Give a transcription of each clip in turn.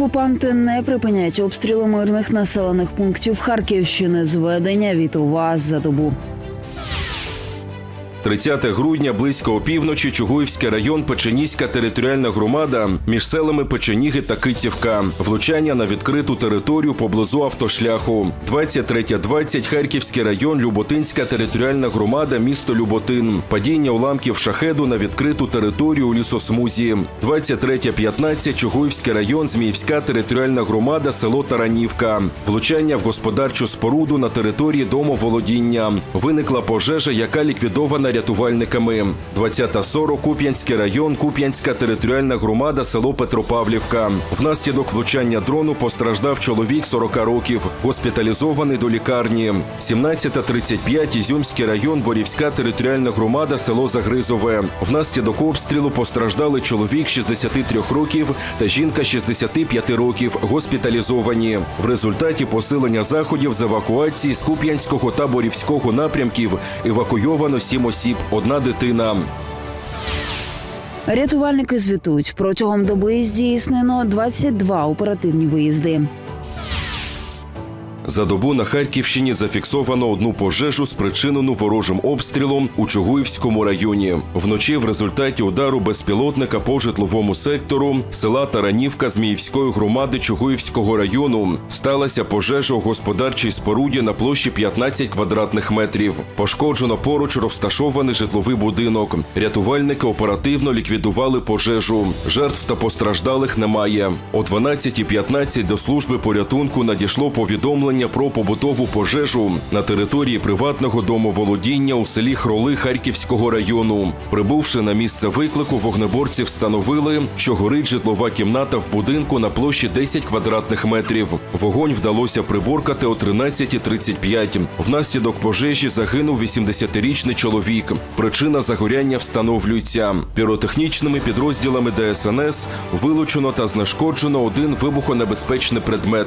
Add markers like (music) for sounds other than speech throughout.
Окупанти не припиняють обстріли мирних населених пунктів Харківщини. Зведення від УВА за добу. 30 грудня близько опівночі Чугуївський район Печеніська територіальна громада між селами Печеніги та Китівка. Влучання на відкриту територію поблизу автошляху. 23.20 Харківський район Люботинська територіальна громада місто Люботин. Падіння уламків шахеду на відкриту територію у лісосмузі. 23.15 Чугуївський район Зміївська територіальна громада село Таранівка. Влучання в господарчу споруду на території домоволодіння. Виникла пожежа, яка ліквідована рятувальниками. 20.40 Куп'янський район, Куп'янська територіальна громада, село Петропавлівка. Внаслідок влучання дрону постраждав чоловік 40 років, госпіталізований до лікарні. 17.35 Ізюмський район, Борівська територіальна громада, село Загризове. Внаслідок обстрілу постраждали чоловік 63 років та жінка 65 років, госпіталізовані. В результаті посилення заходів з евакуації з Куп'янського та Борівського напрямків евакуйовано 7 осіб, одна дитина. Рятувальники звітують протягом доби здійснено 22 оперативні виїзди. За добу на Харківщині зафіксовано одну пожежу, спричинену ворожим обстрілом у Чугуївському районі. Вночі в результаті удару безпілотника по житловому сектору села Таранівка Зміївської громади Чугуївського району сталася пожежа у господарчій споруді на площі 15 квадратних метрів. Пошкоджено поруч розташований житловий будинок. Рятувальники оперативно ліквідували пожежу. Жертв та постраждалих немає. О 12.15 до служби порятунку надійшло повідомлення про побутову пожежу на території приватного домоволодіння у селі Хроли Харківського району. Прибувши на місце виклику, вогнеборці встановили, що горить житлова кімната в будинку на площі 10 квадратних метрів. Вогонь вдалося приборкати о 13.35. Внаслідок пожежі загинув 80-річний чоловік. Причина загоряння встановлюється. Піротехнічними підрозділами ДСНС вилучено та знешкоджено один вибухонебезпечний предмет.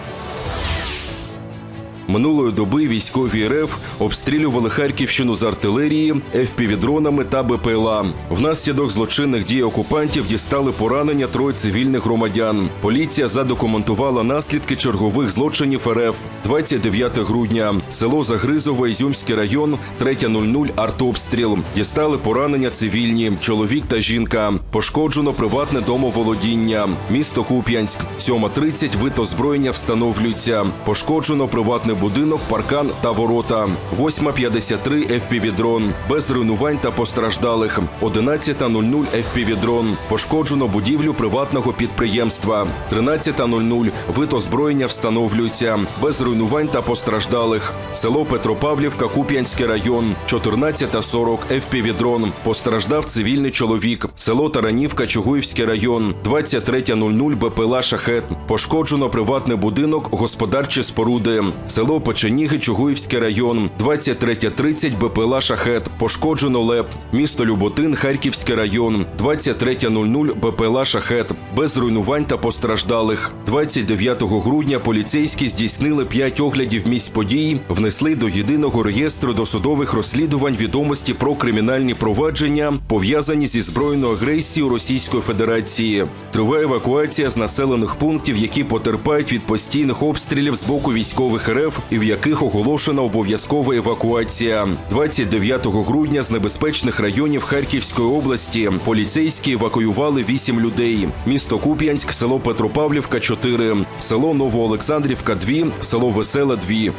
Минулої доби військові РФ обстрілювали Харківщину з артилерії, ФПВ-дронами та БПЛА. Внаслідок злочинних дій окупантів дістали поранення троє цивільних громадян. Поліція задокументувала наслідки чергових злочинів РФ. 29 грудня. Село Загризове, Ізюмський район, 3.00 артобстріл. Дістали поранення цивільні, чоловік та жінка. Пошкоджено приватне домоволодіння. Місто Куп'янськ. 7.30 вид озброєння встановлюється. Пошкоджено приватний будинок, паркан та ворота. 8.53 FPV-дрон. Без руйнувань та постраждалих. 11.00 FPV-дрон. Пошкоджено будівлю приватного підприємства. 13.00 вид озброєння встановлюється. Без руйнувань та постраждалих. Село Петропавлівка, Куп'янський район. 14.40 FPV-дрон. Постраждав цивільний чоловік. Село Таранівка, Чугуївський район. 23.00 БПЛА «Шахет». Пошкоджено приватний будинок, господарчі споруди. Село Печеніги, Чугуївський район. 23.30 БПЛА «Шахет». Пошкоджено ЛЕП. Місто Люботин, Харківський район. 23.00 БПЛА «Шахет». Без руйнувань та постраждалих. 29 грудня поліцейські здійснили 5 оглядів місць подій, внесли до єдиного реєстру досудових розслідувань відомості про кримінальні провадження, пов'язані зі збройною агресією Російської Федерації. Триває евакуація з населених пунктів, які потерпають від постійних обстрілів з боку військових РФ і в яких оголошена обов'язкова евакуація. 29 грудня з небезпечних районів Харківської області поліцейські евакуювали 8 людей. Місто Куп'янськ, село Петропавлівка 4, село Новоолександрівка 2, село Веселе 2.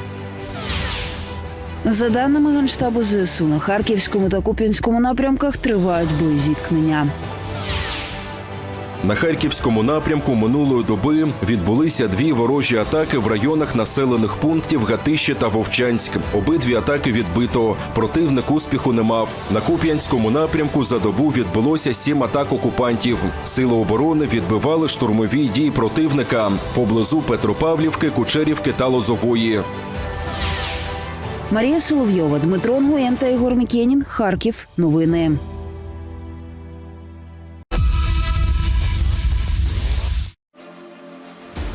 За даними Генштабу ЗСУ, на Харківському та Куп'янському напрямках тривають боєзіткнення. На харківському напрямку минулої доби відбулися дві ворожі атаки в районах населених пунктів Гатище та Вовчанськ. Обидві атаки відбито. Противник успіху не мав. На Куп'янському напрямку за добу відбулося сім атак окупантів. Сили оборони відбивали штурмові дії противника поблизу Петропавлівки, Кучерівки та Лозової. Марія Соловйова, Дмитро Нгуєн та Ігор Мікенін. Харків. Новини.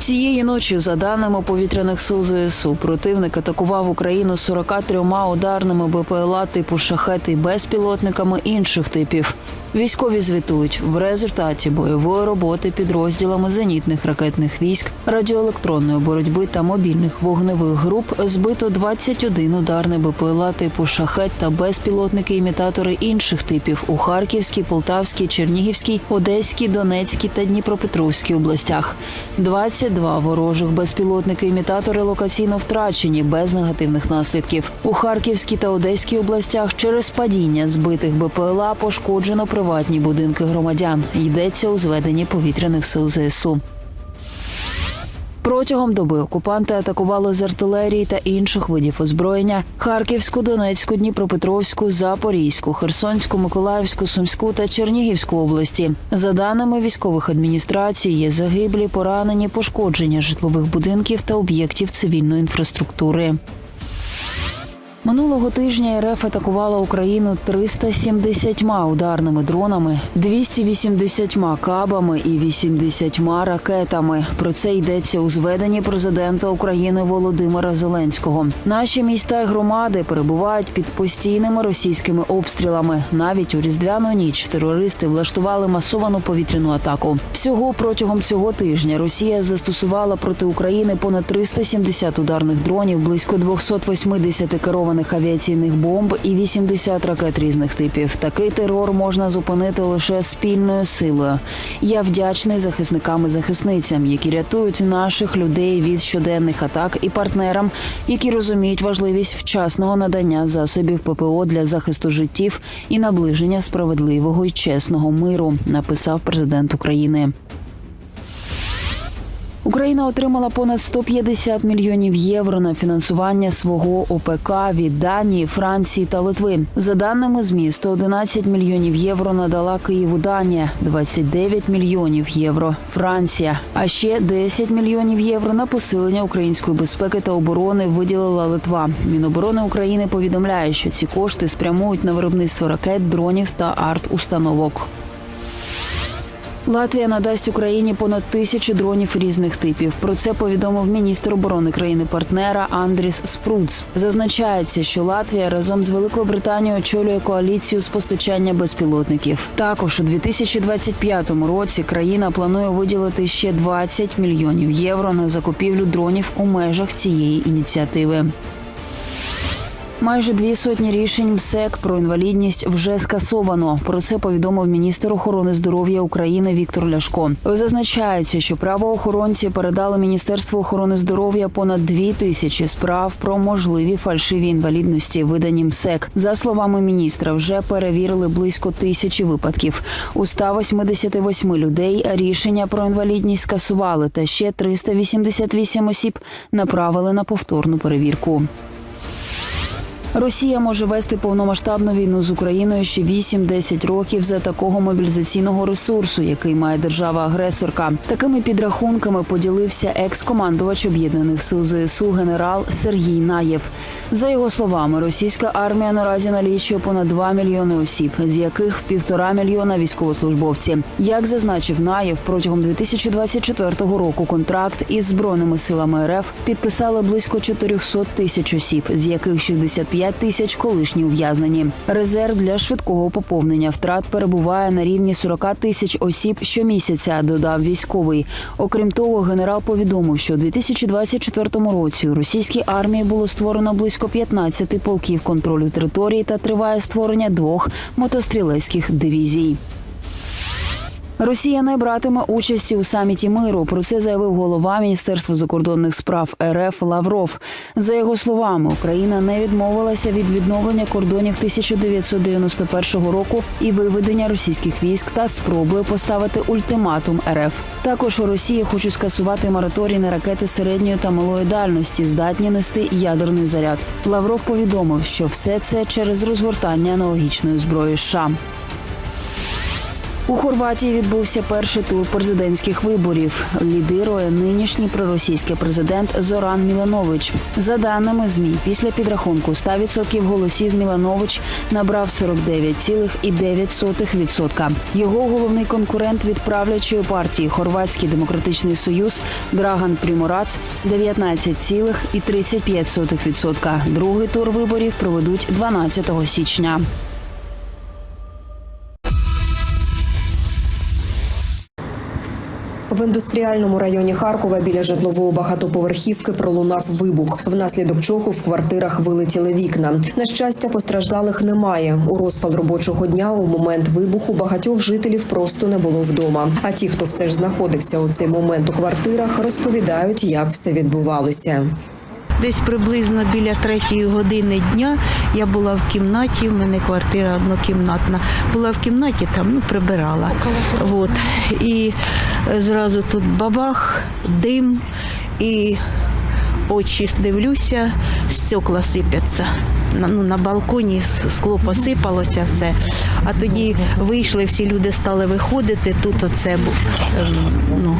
Цієї ночі, за даними повітряних сил ЗСУ, противник атакував Україну 43 ударними БПЛА типу шахети безпілотниками інших типів. Військові звітують в результаті бойової роботи підрозділами зенітних ракетних військ, радіоелектронної боротьби та мобільних вогневих груп збито 21 ударний БПЛА типу шахет та безпілотники-імітатори інших типів у Харківській, Полтавській, Чернігівській, Одеській, Донецькій та Дніпропетровській областях. 22 ворожих безпілотники-імітатори локаційно втрачені без негативних наслідків. У Харківській та Одеській областях через падіння збитих БПЛА пошкоджено приватні будинки громадян. Йдеться у зведенні повітряних сил ЗСУ. Протягом доби окупанти атакували з артилерії та інших видів озброєння Харківську, Донецьку, Дніпропетровську, Запорізьку, Херсонську, Миколаївську, Сумську та Чернігівську області. За даними військових адміністрацій, є загиблі, поранені, пошкодження житлових будинків та об'єктів цивільної інфраструктури. Минулого тижня РФ атакувала Україну 370 ударними дронами, 280 кабами і 80 ракетами. Про це йдеться у зведенні президента України Володимира Зеленського. Наші міста і громади перебувають під постійними російськими обстрілами. Навіть у різдвяну ніч терористи влаштували масовану повітряну атаку. Всього протягом цього тижня Росія застосувала проти України понад 370 ударних дронів, близько 280 керованих авіаційних бомб і 80 ракет різних типів. Такий терор можна зупинити лише спільною силою. Я вдячний захисникам і захисницям, які рятують наших людей від щоденних атак, і партнерам, які розуміють важливість вчасного надання засобів ППО для захисту життів і наближення справедливого і чесного миру. Написав президент України. Україна отримала понад 150 мільйонів євро на фінансування свого ОПК від Данії, Франції та Литви. За даними ЗМІ, 111 мільйонів євро надала Києву Данія, 29 мільйонів євро Франція. А ще 10 мільйонів євро на посилення української безпеки та оборони виділила Литва. Міноборони України повідомляє, що ці кошти спрямують на виробництво ракет, дронів та арт-установок. Латвія надасть Україні понад тисячу дронів різних типів. Про це повідомив міністр оборони країни-партнера Андріс Спруц. Зазначається, що Латвія разом з Великою Британією очолює коаліцію з постачання безпілотників. Також у 2025 році країна планує виділити ще 20 мільйонів євро на закупівлю дронів у межах цієї ініціативи. Майже дві сотні рішень МСЕК про інвалідність вже скасовано. Про це повідомив міністр охорони здоров'я України Віктор Ляшко. Зазначається, що правоохоронці передали Міністерству охорони здоров'я понад дві тисячі справ про можливі фальшиві інвалідності, видані МСЕК. За словами міністра, вже перевірили близько тисячі випадків. У 188 людей рішення про інвалідність скасували, та ще 388 осіб направили на повторну перевірку. Росія може вести повномасштабну війну з Україною ще 8-10 років за такого мобілізаційного ресурсу, який має держава-агресорка. Такими підрахунками поділився екс-командувач об'єднаних сил ЗСУ генерал Сергій Наєв. За його словами, російська армія наразі налічує понад 2 мільйони осіб, з яких півтора мільйона військовослужбовці. Як зазначив Наєв, протягом 2024 року контракт із збройними силами РФ підписали близько 400 тисяч осіб, з яких 65 тисяч колишні ув'язнені. Резерв для швидкого поповнення втрат перебуває на рівні 40 тисяч осіб щомісяця. Додав військовий. Окрім того, генерал повідомив, що у 2024 році у російській армії було створено близько 15 полків контролю території та триває створення двох мотострілецьких дивізій. Росія не братиме участі у саміті миру. Про це заявив голова Міністерства закордонних справ РФ Лавров. За його словами, Україна не відмовилася від відновлення кордонів 1991 року і виведення російських військ та спробує поставити ультиматум РФ. Також у Росії хочуть скасувати мораторій на ракети середньої та малої дальності, здатні нести ядерний заряд. Лавров повідомив, що все це через розгортання аналогічної зброї США. У Хорватії відбувся перший тур президентських виборів. Лідирує нинішній проросійський президент Зоран Міланович. За даними змі, після підрахунку 100% голосів Міланович набрав 49,9%. Його головний конкурент від правлячої партії Хорватський демократичний союз Драган Пріморац 19,35%. Другий тур виборів проведуть 12 січня. В індустріальному районі Харкова біля житлової багатоповерхівки пролунав вибух, внаслідок чого в квартирах вилетіли вікна. На щастя, постраждалих немає. У розпал робочого дня у момент вибуху багатьох жителів просто не було вдома. А ті, хто все ж знаходився у цей момент у квартирах, розповідають, як все відбувалося. Десь приблизно біля третьої години дня я була в кімнаті, в мене квартира однокімнатна. Була в кімнаті, там ну, прибирала. От. І е, зразу тут бабах, дим і очі дивлюся, стекла сипляться. Ну, на балконі скло посипалося все. А тоді вийшли, всі люди стали виходити. Тут оце ем, ну,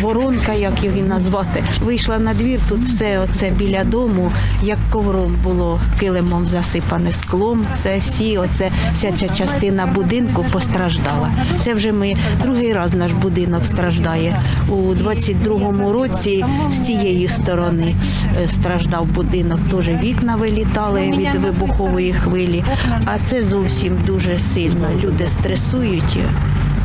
воронка, як її назвати. Вийшла на двір, тут все оце біля дому, як ковром було килимом засипане склом. Все, всі, оце, вся ця частина будинку постраждала. Це вже ми другий раз наш будинок страждає. У 22-му році з цієї сторони е, страждав будинок. Теж вікна вилітали від вибухової хвилі. А це зовсім дуже сильно. Люди стресують.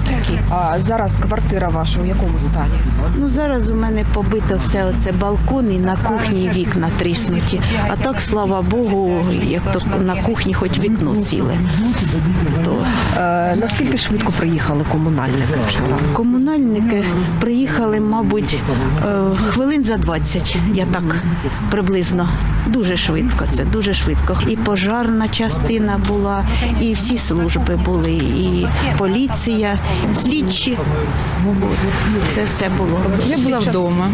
Такі. А зараз квартира ваша у якому стані? Ну зараз у мене побито все оце балкон і на кухні вікна тріснуті. А так, слава Богу, як то на кухні хоч вікно ціле. То Е, наскільки швидко приїхали комунальники комунальники приїхали, мабуть, е, хвилин за 20, я так приблизно. Дуже швидко це, дуже швидко. І пожарна частина була, і всі служби були, і поліція, слідчі. Це все було. Я була вдома,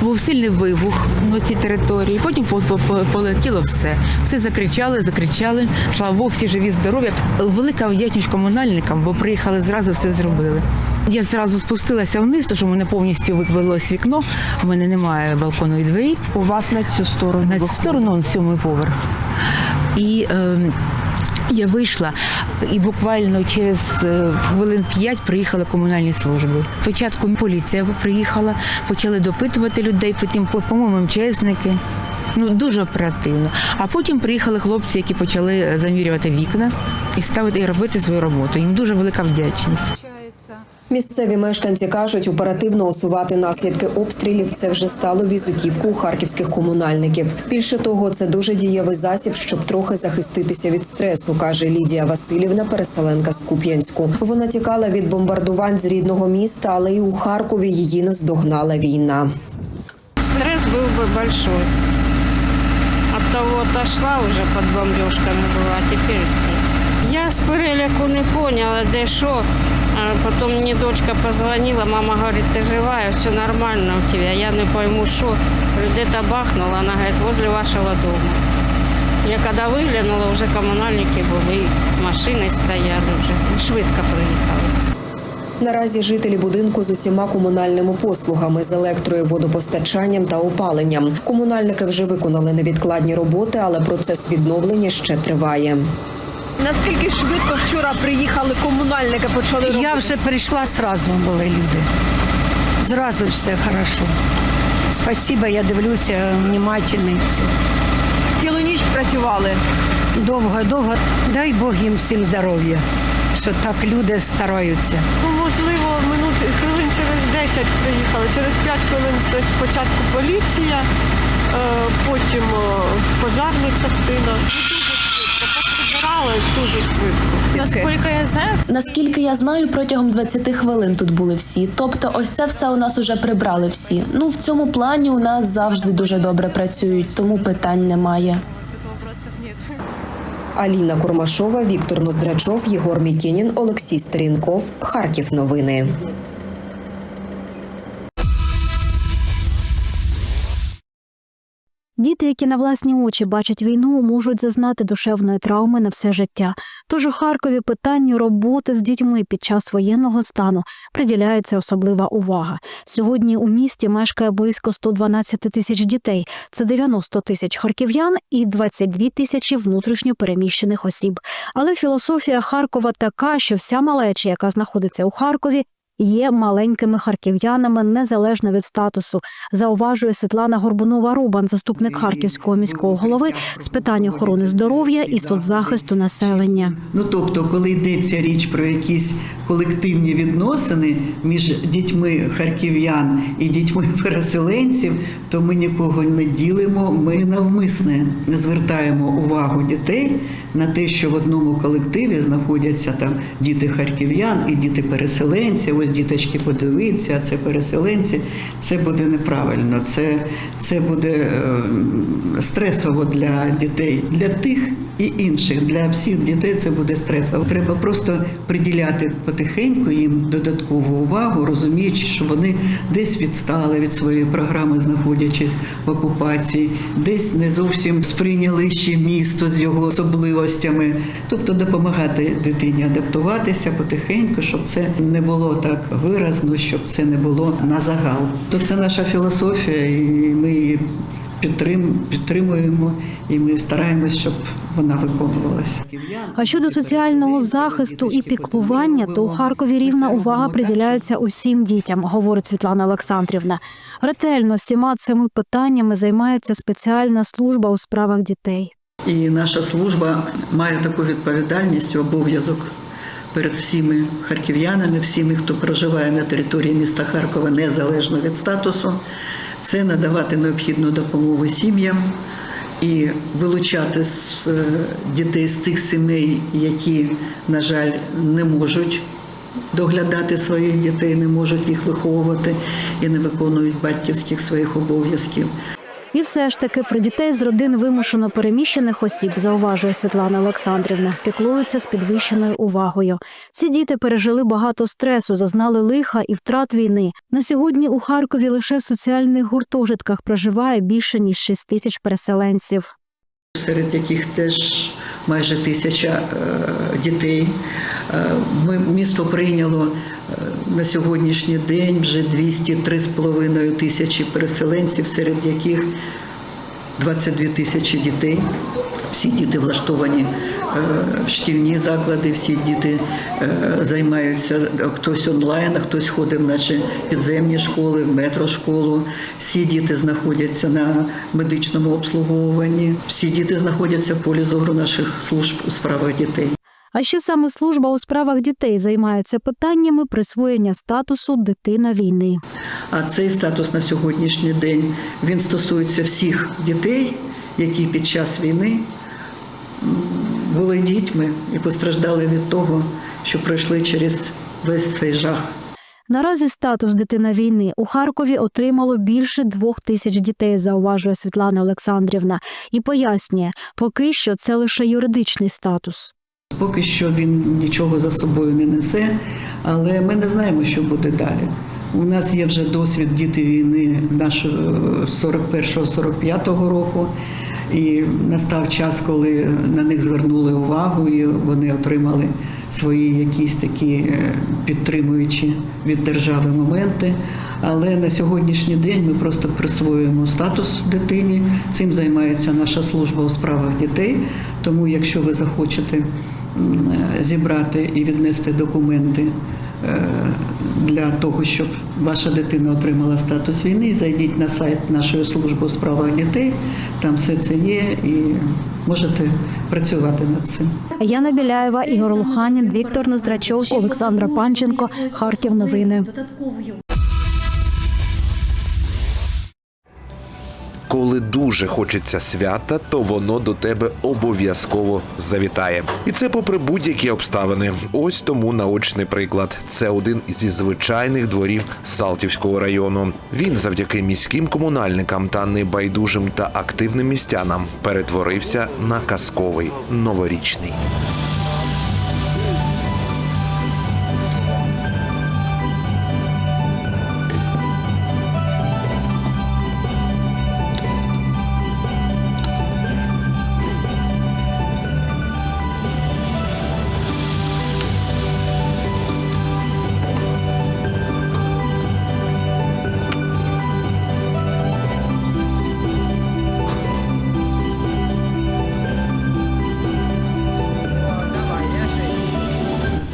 був сильний вибух на цій території. Потім по- по- по- полетіло все. Все закричали, закричали. Слава Богу, всі живі, здорові. Велика вдячність комунальникам, бо приїхали зразу, все зробили. Я зразу спустилася вниз, тому що в мене повністю вибилось вікно. У мене немає балкону і двері. У вас на цю сторону На цю виходить. Сторону он сьомий поверх. І е, я вийшла, і буквально через е, хвилин п'ять приїхали комунальні служби. Спочатку поліція приїхала, почали допитувати людей, потім, по- по-моєму, МЧСники. Ну, дуже оперативно. А потім приїхали хлопці, які почали замірювати вікна і ставити і робити свою роботу. Їм дуже велика вдячність. Місцеві мешканці кажуть, оперативно усувати наслідки обстрілів це вже стало візитівкою харківських комунальників. Більше того, це дуже дієвий засіб, щоб трохи захиститися від стресу, каже Лідія Васильівна, переселенка з Куп'янську. Вона тікала від бомбардувань з рідного міста, але і у Харкові її наздогнала війна. Стресс был бы большой. От того отошла уже под бомбежками была, а теперь здесь. Я с переляку не поняла, де що. Потом мне дочка позвонила, мама говорит, ты живая, все нормально у тебя. Я не пойму, что. Где-то бахнула, она говорит, возле вашего дома. Я когда выглянула, уже коммунальники були, машини стояли вже. Швидко приїхали. Наразі жителі будинку з усіма комунальними послугами з електрою, водопостачанням та опаленням. Комунальники вже виконали невідкладні роботи, але процес відновлення ще триває. Наскільки швидко вчора приїхали комунальники, почали робити? Я вже прийшла, сразу були люди. Зразу все хорошо. Спасибо, я дивлюся внимательно і все. цілу ніч працювали. Довго, довго. Дай Бог їм всім здоров'я, що так люди стараються. Ну, можливо, минут хвилин через 10 приїхали. Через 5 хвилин спочатку поліція, е, потім е, пожарна частина. Дуже швидко. Дуже швидко. Наскільки я знаю, наскільки я знаю, протягом 20 хвилин тут були всі. Тобто, ось це все у нас уже прибрали всі. Ну в цьому плані у нас завжди дуже добре працюють, тому питань немає. Аліна Курмашова, Віктор Ноздрачов, Єгор Мікінін, Олексій Стерінков. Харків. Новини. Діти, які на власні очі бачать війну, можуть зазнати душевної травми на все життя. Тож у Харкові питанню роботи з дітьми під час воєнного стану приділяється особлива увага. Сьогодні у місті мешкає близько 112 тисяч дітей. Це 90 тисяч харків'ян і 22 тисячі внутрішньо переміщених осіб. Але філософія Харкова така, що вся малеча, яка знаходиться у Харкові, є маленькими харків'янами незалежно від статусу, зауважує Світлана Горбунова Рубан, заступник харківського міського голови з питань охорони здоров'я і соцзахисту населення. Ну тобто, коли йдеться річ про якісь колективні відносини між дітьми харків'ян і дітьми (laughs) переселенців, то ми нікого не ділимо. Ми навмисне не звертаємо увагу дітей на те, що в одному колективі знаходяться там діти харків'ян і діти переселенців. Ось діточки подивіться, а це переселенці. Це буде неправильно. Це, це буде е, стресово для дітей, для тих і інших. Для всіх дітей це буде стресово. Треба просто приділяти потихеньку їм додаткову увагу, розуміючи, що вони десь відстали від своєї програми, знаходячись в окупації, десь не зовсім сприйняли ще місто з його особливостями. Тобто допомагати дитині адаптуватися потихеньку, щоб це не було так виразно, щоб це не було на загал. То це наша філософія, і ми її підтрим, підтримуємо, і ми стараємось, щоб вона виконувалася. А щодо соціального захисту і піклування, то у Харкові рівна увага приділяється усім дітям, говорить Світлана Олександрівна. Ретельно всіма цими питаннями займається спеціальна служба у справах дітей. І наша служба має таку відповідальність, обов'язок перед всіми харків'янами, всіми, хто проживає на території міста Харкова, незалежно від статусу, це надавати необхідну допомогу сім'ям і вилучати з е, дітей з тих сімей, які, на жаль, не можуть. Доглядати своїх дітей, не можуть їх виховувати і не виконують батьківських своїх обов'язків. І все ж таки про дітей з родин вимушено переміщених осіб, зауважує Світлана Олександрівна, піклуються з підвищеною увагою. Ці діти пережили багато стресу, зазнали лиха і втрат війни. На сьогодні у Харкові лише в соціальних гуртожитках проживає більше ніж 6 тисяч переселенців. серед яких теж майже тисяча е, дітей. Е, Ми місто прийняло е, на сьогоднішній день вже 203,5 тисячі переселенців, серед яких 22 тисячі дітей. Всі діти влаштовані е, в шкільні заклади, всі діти е, займаються хтось онлайн, а хтось ходить в наші підземні школи, в метрошколу. Всі діти знаходяться на медичному обслуговуванні. Всі діти знаходяться в полі зору наших служб у справах дітей. А ще саме служба у справах дітей займається питаннями присвоєння статусу дитина війни. А цей статус на сьогоднішній день він стосується всіх дітей, які під час війни були дітьми і постраждали від того, що пройшли через весь цей жах. Наразі статус дитина війни у Харкові отримало більше двох тисяч дітей, зауважує Світлана Олександрівна, і пояснює, поки що це лише юридичний статус. Поки що він нічого за собою не несе, але ми не знаємо, що буде далі. У нас є вже досвід діти війни нашого 41-45 року, і настав час, коли на них звернули увагу, і вони отримали свої якісь такі е, підтримуючі від держави моменти. Але на сьогоднішній день ми просто присвоюємо статус дитині. Цим займається наша служба у справах дітей. Тому, якщо ви захочете е, зібрати і віднести документи е, для того, щоб ваша дитина отримала статус війни, зайдіть на сайт нашої служби у справах дітей. Там все це є і можете працювати над цим. Яна Біляєва, Ігор Луханін, Віктор Ноздрачов, Олександра Панченко, Харків. Новини. Коли дуже хочеться свята, то воно до тебе обов'язково завітає. І це попри будь-які обставини. Ось тому наочний приклад. Це один зі звичайних дворів Салтівського району. Він завдяки міським комунальникам та небайдужим та активним містянам перетворився на казковий новорічний.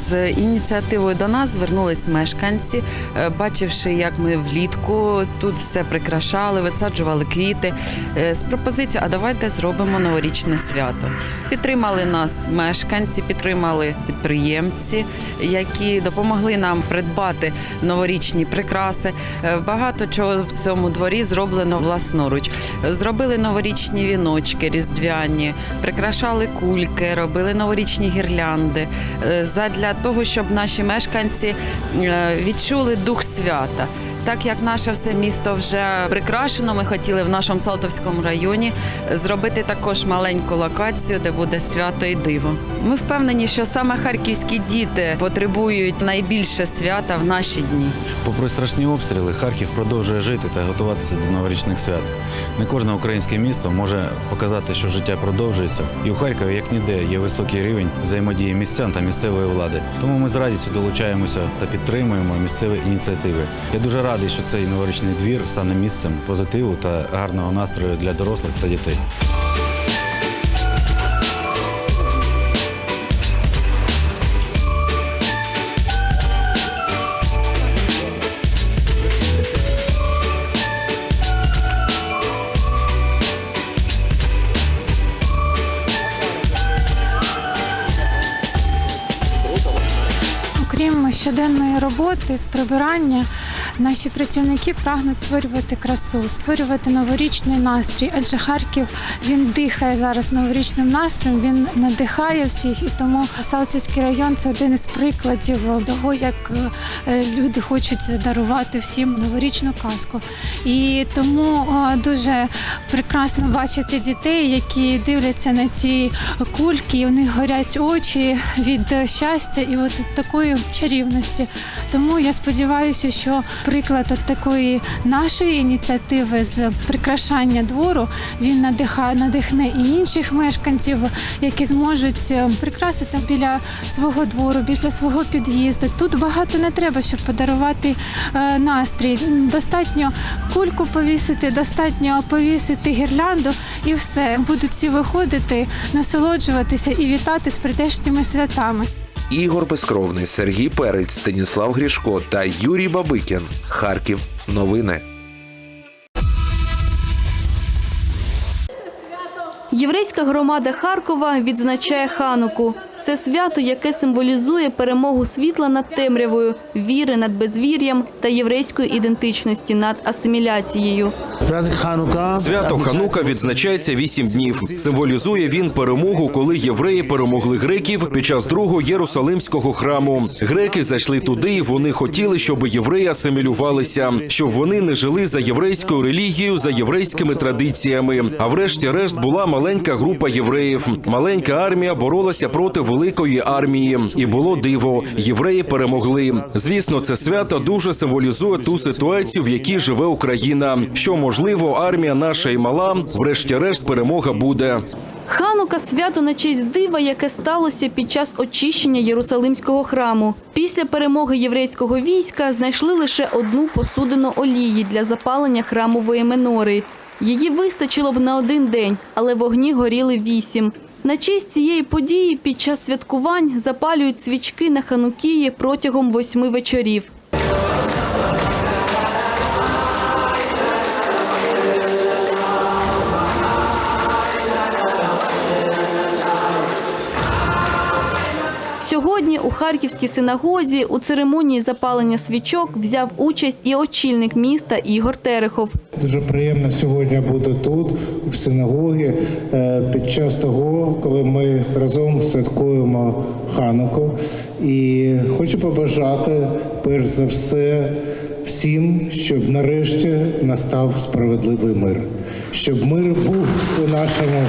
З ініціативою до нас звернулись мешканці, е, бачивши, як ми влітку тут все прикрашали, висаджували квіти. е, З пропозицією, а давайте зробимо новорічне свято. Підтримали нас мешканці, підтримали підприємці, які допомогли нам придбати новорічні прикраси. Е, Багато чого в цьому дворі зроблено власноруч. Зробили новорічні віночки різдвяні, прикрашали кульки, робили новорічні гірлянди. Задля того, щоб наші мешканці е, відчули дух свята. Так як наше все місто вже прикрашено, ми хотіли в нашому Салтовському районі зробити також маленьку локацію, де буде свято і диво. Ми впевнені, що саме харківські діти потребують найбільше свята в наші дні. Попри страшні обстріли, Харків продовжує жити та готуватися до новорічних свят. Не кожне українське місто може показати, що життя продовжується, і у Харкові, як ніде, є високий рівень взаємодії містян та місцевої влади. Тому ми з радістю долучаємося та підтримуємо місцеві ініціативи. Я дуже радий, що цей новорічний двір стане місцем позитиву та гарного настрою для дорослих та дітей. Окрім щоденної роботи з прибирання, наші працівники прагнуть створювати красу, створювати новорічний настрій. Адже Харків він дихає зараз новорічним настроєм, він надихає всіх. І тому Салтівський район це один із прикладів того, як е, люди хочуть дарувати всім новорічну казку. І тому е, дуже прекрасно бачити дітей, які дивляться на ці кульки, і у них горять очі від щастя і от такої чарівності. Тому я сподіваюся, що приклад от такої нашої ініціативи з прикрашання двору він надихає, надихне і інших мешканців, які зможуть е, прикрасити біля свого двору, біля свого під'їзду. Тут багато не треба, щоб подарувати е, настрій. Достатньо кульку повісити, достатньо повісити гірлянду, і все будуть всі виходити, насолоджуватися і вітати з прийдешніми святами. Ігор Безкровний, Сергій Перець, Станіслав Грішко та Юрій Бабикін. Харків. Новини. Єврейська громада Харкова відзначає Хануку. Це свято, яке символізує перемогу світла над темрявою, віри над безвір'ям та єврейської ідентичності над асиміляцією. Свято Ханука відзначається вісім днів. Символізує він перемогу, коли євреї перемогли греків під час другого Єрусалимського храму. Греки зайшли туди, і вони хотіли, щоб євреї асимілювалися, щоб вони не жили за єврейською релігією, за єврейськими традиціями. А врешті-решт була маленька група євреїв. Маленька армія боролася проти великої армії, і було диво. Євреї перемогли. Звісно, це свято дуже символізує ту ситуацію, в якій живе Україна. Що можливо, армія наша і мала, врешті-решт, перемога буде. Ханука свято на честь дива, яке сталося під час очищення Єрусалимського храму. Після перемоги єврейського війська знайшли лише одну посудину олії для запалення храмової менори. Її вистачило б на один день, але вогні горіли вісім. На честь цієї події під час святкувань запалюють свічки на Ханукії протягом восьми вечорів. У Харківській синагозі у церемонії запалення свічок взяв участь і очільник міста Ігор Терехов. Дуже приємно сьогодні бути тут, в синагогі, е, під час того, коли ми разом святкуємо Хануку. І хочу побажати, перш за все, всім, щоб нарешті настав справедливий мир, щоб мир був у нашому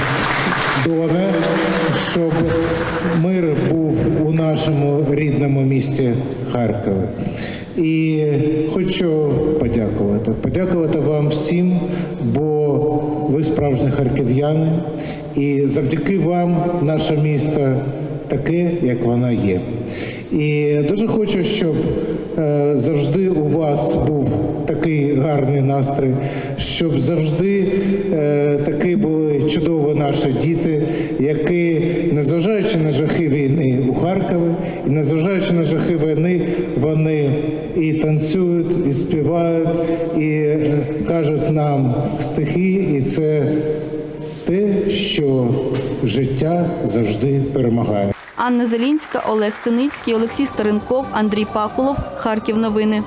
домі, щоб мир був у нашому рідному місті Харкові. І хочу подякувати. Подякувати вам всім, бо ви справжні харків'яни, і завдяки вам наше місто таке, як воно є. І дуже хочу, щоб е, завжди у вас був такий гарний настрій, щоб завжди е, такі були чудові наші діти, які, незважаючи на жахи війни у Харкові, і незважаючи на жахи війни, вони і танцюють, і співають, і кажуть нам стихи, і це те, що життя завжди перемагає. Анна Зелінська, Олег Синицький, Олексій Старенков, Андрій Пакулов. Харків новини.